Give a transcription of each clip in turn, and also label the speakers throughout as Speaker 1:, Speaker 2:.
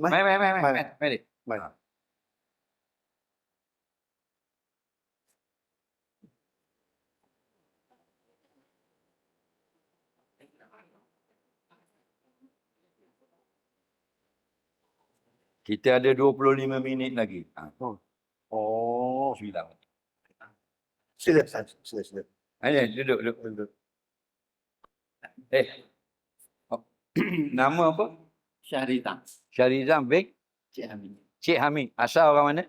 Speaker 1: Mai.
Speaker 2: Mai, mai, mai, mai,
Speaker 1: Mai.
Speaker 2: mai, mai. dia.
Speaker 1: Mai.
Speaker 2: Kita ada 25 minit lagi. Ha,
Speaker 1: Oh.
Speaker 2: Bismillah.
Speaker 1: Sila, sila, sila. sila.
Speaker 2: Ayo, duduk, duduk.
Speaker 1: Duduk.
Speaker 2: Eh. Oh. Nama apa?
Speaker 3: Syahrita.
Speaker 2: Syarizam bin
Speaker 3: Cik Hamid.
Speaker 2: Cik Hamid. Asal orang mana?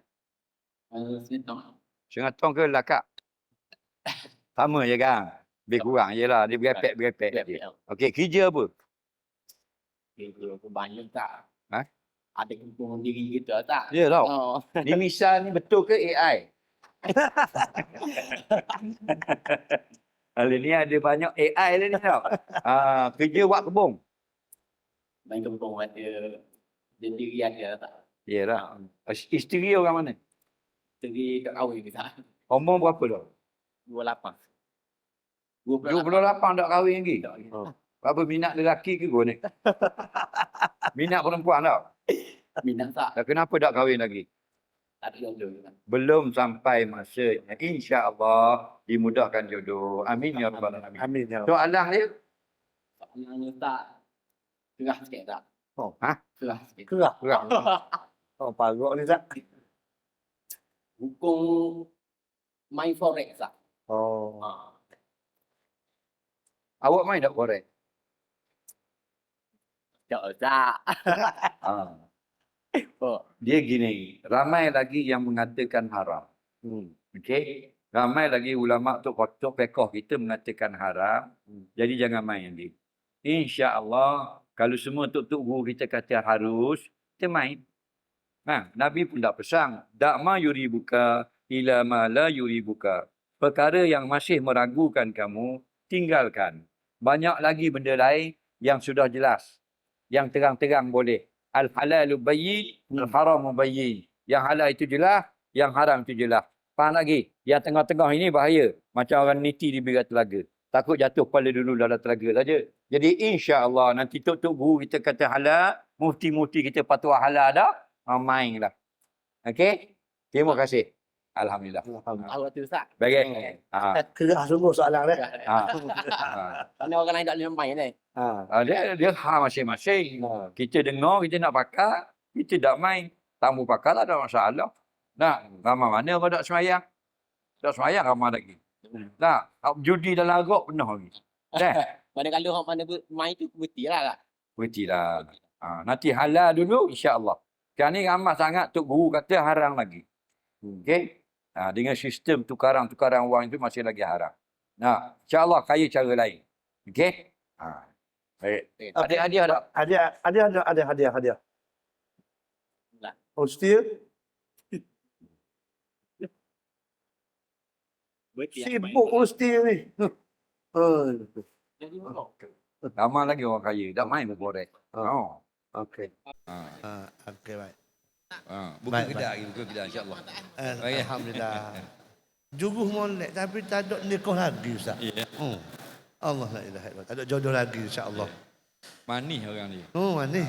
Speaker 3: Uh, Senitong.
Speaker 2: Sengatong ke Lakak? Sama je kan? Lebih kurang je lah. Dia berepek-berepek je. Okey, kerja apa?
Speaker 3: Kita banyak tak?
Speaker 2: Ha?
Speaker 3: Ada kumpulan diri kita tak?
Speaker 2: Ya tau.
Speaker 3: Oh.
Speaker 2: Ni misal ni betul ke AI? Hari ni ada banyak AI lah ni tau. Ah, kerja buat kebun.
Speaker 3: Main kampung ada dia diri ada tak?
Speaker 2: Yalah. Isteri orang mana?
Speaker 3: Diri kat kahwin kita.
Speaker 2: Umur berapa dah?
Speaker 3: 28.
Speaker 2: 28 tak kahwin lagi.
Speaker 3: Tak.
Speaker 1: Oh.
Speaker 2: Apa minat lelaki ke kau ni? minat perempuan tak?
Speaker 3: Minat tak?
Speaker 2: Dan kenapa tak kahwin lagi?
Speaker 3: Tak ada jodoh.
Speaker 2: Belum sampai masanya. InsyaAllah dimudahkan jodoh. Amin ya Rabbal Alamin.
Speaker 1: Amin ya.
Speaker 2: Soalan dia,
Speaker 3: Soalnya tak. Kerah sikit tak?
Speaker 1: Oh.
Speaker 2: Ha?
Speaker 3: Kerah sikit.
Speaker 1: Kerah.
Speaker 2: kurang.
Speaker 1: Oh, parok ni tak?
Speaker 3: Hukum main forex tak?
Speaker 1: Oh.
Speaker 3: Ha.
Speaker 2: Awak main tak korek?
Speaker 3: Tak tak.
Speaker 2: Ah.
Speaker 3: Oh.
Speaker 2: Dia gini, ramai lagi yang mengatakan haram.
Speaker 1: Hmm.
Speaker 2: Okey? Ramai lagi ulama tu kotok pekoh kita mengatakan haram.
Speaker 1: Hmm.
Speaker 2: Jadi jangan main dia. Insya-Allah kalau semua tok-tok guru kita kata harus, kita main. Ha, Nabi pun dah pesan, dak ma yuri buka ila ma la yuri buka. Perkara yang masih meragukan kamu, tinggalkan. Banyak lagi benda lain yang sudah jelas. Yang terang-terang boleh. Al-halalu bayyin, al-haramu bayyin. Yang halal itu jelas, yang haram itu jelas. Faham lagi? Yang tengah-tengah ini bahaya. Macam orang niti di bibir telaga. Takut jatuh kepala dulu dalam telaga saja. Jadi insya-Allah nanti tok-tok guru kita kata halal, mufti-mufti kita patut halal dah, ha, main lah. Okey? Terima kasih. Alhamdulillah.
Speaker 1: Alhamdulillah.
Speaker 3: Awak tu tak?
Speaker 2: Baik. Ha.
Speaker 1: Kerah sungguh soalan dia.
Speaker 2: Ha.
Speaker 3: Mana orang lain tak boleh main ni?
Speaker 1: Ha.
Speaker 2: ha. Dia, dia ha masing-masing.
Speaker 1: Ha.
Speaker 2: Kita dengar, kita nak pakai, kita tak main. Tamu pakai tak ada masalah. Nak, ramai mana orang tak semayang? Tak semayang ramai lagi. Tak, judi dalam agak penuh lagi. Dah.
Speaker 3: Mana kalau orang mana main tu betul lah tak?
Speaker 2: Berhenti lah. Ha, nanti halal dulu insya-Allah. Sekarang ni ramai sangat Tok Guru kata haram lagi. Okey? Ha, dengan sistem tukaran-tukaran wang itu masih lagi haram. Nah, insya-Allah kaya cara lain. Okey? Ha. Baik. Ada hadiah tak?
Speaker 1: Ada ada ada ada hadiah hadiah.
Speaker 3: Tak.
Speaker 1: Oh, setia?
Speaker 3: Betul.
Speaker 1: Sibuk mesti ni. Oh.
Speaker 3: Jadi apa?
Speaker 2: Ramai lagi orang kaya. Tak main berkorek.
Speaker 1: Oh.
Speaker 2: Oh.
Speaker 1: Okey.
Speaker 2: Ha.
Speaker 4: Ah, okey baik.
Speaker 2: Ha. Buka
Speaker 4: Baik,
Speaker 2: kedai lagi. Buka kedai insya-Allah. Baik.
Speaker 4: Alhamdulillah. Juruh molek tapi tak ada nikah lagi Ustaz.
Speaker 2: Ya.
Speaker 4: Hmm. Allah la ilaha illallah. Tak ada jodoh lagi insya-Allah.
Speaker 2: Manis orang ni.
Speaker 4: Oh, mana?